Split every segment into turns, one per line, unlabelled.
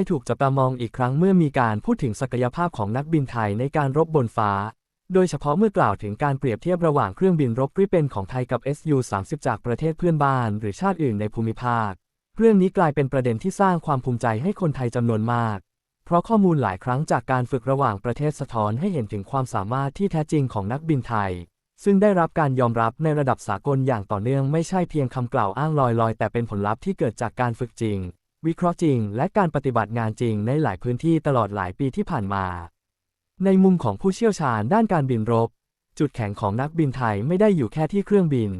ยถูกจับตามองอีกครั้งเมื่อมีการพูดถึงศักยภาพของนักบินไทยในการรบบนฟ้า โดยเฉพาะเมื่อกล่าวถึงการเปรียบเทียบระหว่างเครื่องบินรบริเป็นของไทยกับ Su-30 จากประเทศเพื่อนบ้าน หรือชาติอื่นในภูมิภาค เรื่องนี้กลายเป็นประเด็นที่สร้างความภูมิใจให้คนไทยจำนวนมาก เพราะข้อมูลหลายครั้งจากการฝึกระหว่างประเทศสะท้อนให้เห็นถึงความสามารถที่แท้จริงของนักบินไทย ซึ่งได้รับการยอมรับในระดับสากลอย่างต่อเนื่องไม่ใช่เพียงคำกล่าวอ้างลอยๆ แต่เป็นผลลัพธ์ที่เกิดจากการฝึกจริง วิเคราะห์จริง และการปฏิบัติงานจริงในหลายพื้นที่ตลอดหลายปีที่ผ่านมา ในมุมของผู้เชี่ยวชาญด้านการบินรบ จุดแข็งของนักบินไทยไม่ได้อยู่แค่ที่เครื่องบิน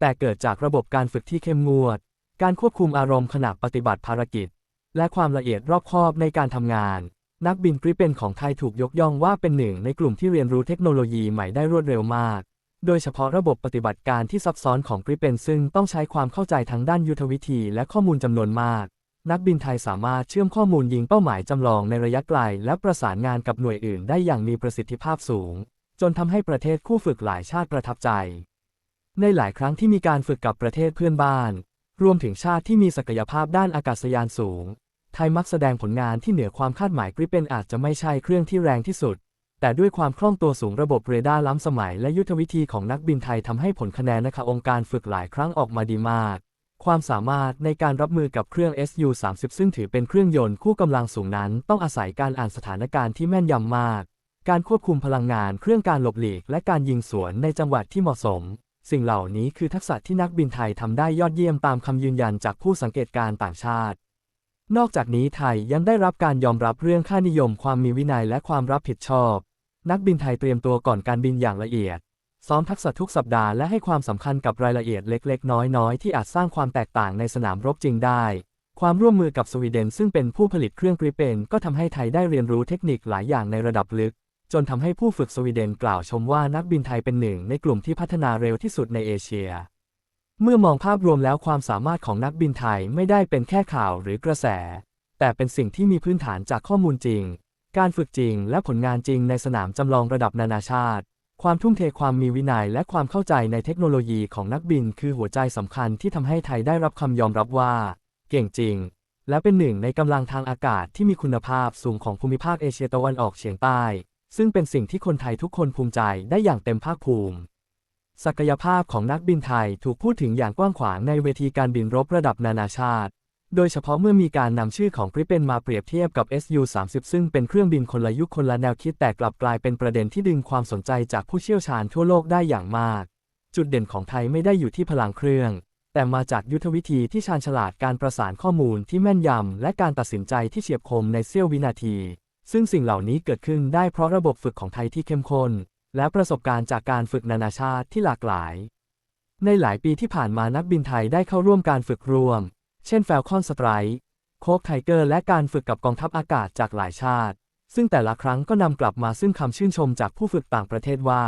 แต่เกิดจากระบบการฝึกที่เข้มงวด การควบคุมอารมณ์ขณะปฏิบัติภารกิจ และความละเอียดรอบคอบในการทำงาน นักบินกริเปนของไทยถูกยกย่องว่าเป็นหนึ่งในกลุ่มที่เรียนรู้เทคโนโลยีใหม่ได้รวดเร็วมากโดยเฉพาะระบบปฏิบัติการที่ซับซ้อนของกริปเปนซึ่งต้องใช้ความเข้าใจทั้งด้านยุทธวิธีและข้อมูลจำนวนมาก นักบินไทยสามารถเชื่อมข้อมูลยิงเป้าหมายจำลองในระยะไกล และประสานงานกับหน่วยอื่นได้อย่างมีประสิทธิภาพสูง จนทำให้ประเทศคู่ฝึกหลายชาติประทับใจ ในหลายครั้งที่มีการฝึกกับประเทศเพื่อนบ้าน รวมถึงชาติที่มีศักยภาพด้านอากาศยานสูง ไทยมักแสดงผลงานที่เหนือความคาดหมายกริปเปนอาจจะไม่ใช่เครื่องที่แรงที่สุด แต่ด้วยความคล่องตัวสูงระบบเรดาร์ล้ำสมัยและยุทธวิธีของนักบินไทยทำให้ผลคะแนนนะคะองค์การฝึกหลายครั้งออกมาดีมาก ความสามารถในการรับมือกับเครื่อง Su-30 ซึ่งถือเป็นเครื่องยนต์คู่กำลังสูงนั้น ต้องอาศัยการอ่านสถานการณ์ที่แม่นยำมาก การควบคุมพลังงาน เครื่องการหลบหลีก และการยิงสวนในจังหวัดที่เหมาะสม สิ่งเหล่านี้คือทักษะที่นักบินไทยทำได้ยอดเยี่ยมตามคำยืนยันจากผู้สังเกตการณ์ต่างชาติ นอกจากนี้ไทยยังได้รับการยอมรับเรื่องค่านิยม ความมีวินัยและความรับผิดชอบ นักบินไทยเตรียมตัวก่อนการบินอย่างละเอียด ซ้อมทักษะทุกสัปดาห์และให้ความสำคัญกับรายละเอียดเล็ก ๆ น้อย ๆ ที่อาจสร้างความแตกต่างในสนามรบจริงได้ ความร่วมมือกับสวีเดนซึ่งเป็นผู้ผลิตเครื่องกริปเปนก็ทำให้ไทยได้เรียนรู้เทคนิคหลายอย่างในระดับลึก จนทำให้ผู้ฝึกสวีเดนกล่าวชมว่านักบินไทยเป็นหนึ่งในกลุ่มที่พัฒนาเร็วที่สุดในเอเชีย เมื่อมองภาพรวมแล้วความสามารถของนักบินไทยไม่ได้เป็นแค่ข่าวหรือกระแส แต่เป็นสิ่งที่มีพื้นฐานจากข้อมูลจริง การฝึกจริง และผลงานจริงในสนามจำลองระดับนานาชาติ ความทุ่มเทความมีวินัยและความเข้าใจในเทคโนโลยีของนักบินคือหัวใจสำคัญที่ทำให้ไทยได้รับคำยอมรับว่า เก่งจริง และเป็นหนึ่งในกำลังทางอากาศที่มีคุณภาพสูงของภูมิภาคเอเชียตะวันออกเฉียงใต้ ซึ่งเป็นสิ่งที่คนไทยทุกคนภูมิใจได้อย่างเต็มภาคภูมิ ศักยภาพของนักบินไทยถูกพูดถึงอย่างกว้างขวางในเวทีการบินรบระดับนานาชาติ โดยเฉพาะเมื่อมีการนำชื่อของกริเปนมาเปรียบเทียบกับ Su-30 ซึ่งเป็นเครื่องบินคนละยุคคนละแนวคิดแต่กลับกลายเป็นประเด็นที่ดึงความสนใจจากผู้เชี่ยวชาญทั่วโลกได้อย่างมาก จุดเด่นของไทยไม่ได้อยู่ที่พลังเครื่อง แต่มาจากยุทธวิธีที่ชาญฉลาดการประสานข้อมูลที่แม่นยำและการตัดสินใจที่เฉียบคมในเสี้ยววินาที ซึ่งสิ่งเหล่านี้เกิดขึ้นได้เพราะระบบฝึกของไทยที่เข้มข้น และประสบการณ์จากการฝึกนานาชาติที่หลากหลาย ในหลายปีที่ผ่านมานักบินไทยได้เข้าร่วมการฝึกรวม เช่น Falcon Strike โคกไทเกอร์และการฝึกกับกองทัพอากาศจากหลายชาติ ซึ่งแต่ละครั้งก็นำกลับมาซึ่งคำชื่นชมจากผู้ฝึกต่างประเทศว่า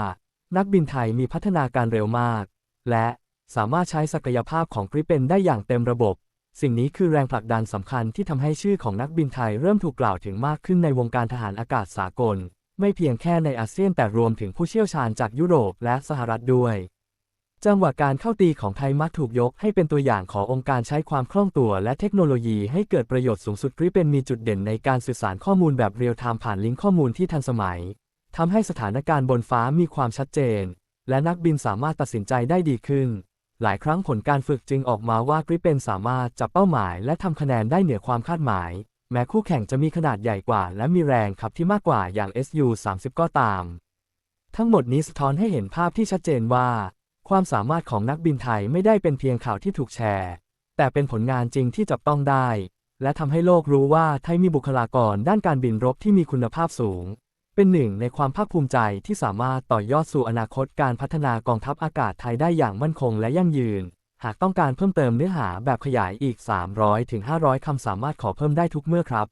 นักบินไทยมีพัฒนาการเร็วมาก และสามารถใช้ศักยภาพของกริเปนได้อย่างเต็มระบบ สิ่งนี้คือแรงผลักดันสำคัญที่ทำให้ชื่อของนักบินไทยเริ่มถูกกล่าวถึงมากขึ้นในวงการทหารอากาศสากล ไม่เพียงแค่ในอาเซียนแต่รวมถึงผู้เชี่ยวชาญจากยุโรปและสหรัฐด้วย จังหวะการเข้าตีของไทยมักถูกยกให้เป็นตัวอย่างขององค์การใช้ความคล่องตัวและเทคโนโลยีให้เกิดประโยชน์สูงสุดกริปเปนมีจุดเด่นในการสื่อสารข้อมูลแบบเรียลไทม์ผ่านลิงก์ข้อมูลที่ทันสมัยทำให้สถานการณ์บนฟ้ามีความชัดเจน และนักบินสามารถตัดสินใจได้ดีขึ้น หลายครั้งผลการฝึกจึงออกมาว่ากริปเปนสามารถจับเป้าหมาย และทำคะแนนได้เหนือความคาดหมาย แม้คู่แข่งจะมีขนาดใหญ่กว่า และมีแรงขับที่มากกว่าอย่าง Su-30 ก็ตาม ทั้งหมดนี้สะท้อนให้เห็นภาพที่ชัดเจนว่า ความสามารถของนักบินไทยไม่ได้เป็นเพียงข่าวที่ถูกแชร์ แต่เป็นผลงานจริงที่จับต้องได้ และทำให้โลกรู้ว่าไทยมีบุคลากรด้านการบินรบที่มีคุณภาพสูง เป็นหนึ่งในความภาคภูมิใจที่สามารถต่อยอดสู่อนาคตการพัฒนากองทัพอากาศไทยได้อย่างมั่นคงและยั่งยืน หากต้องการเพิ่มเติมเนื้อหาแบบขยายอีก 300-500 คำสามารถขอเพิ่มได้ทุกเมื่อครับ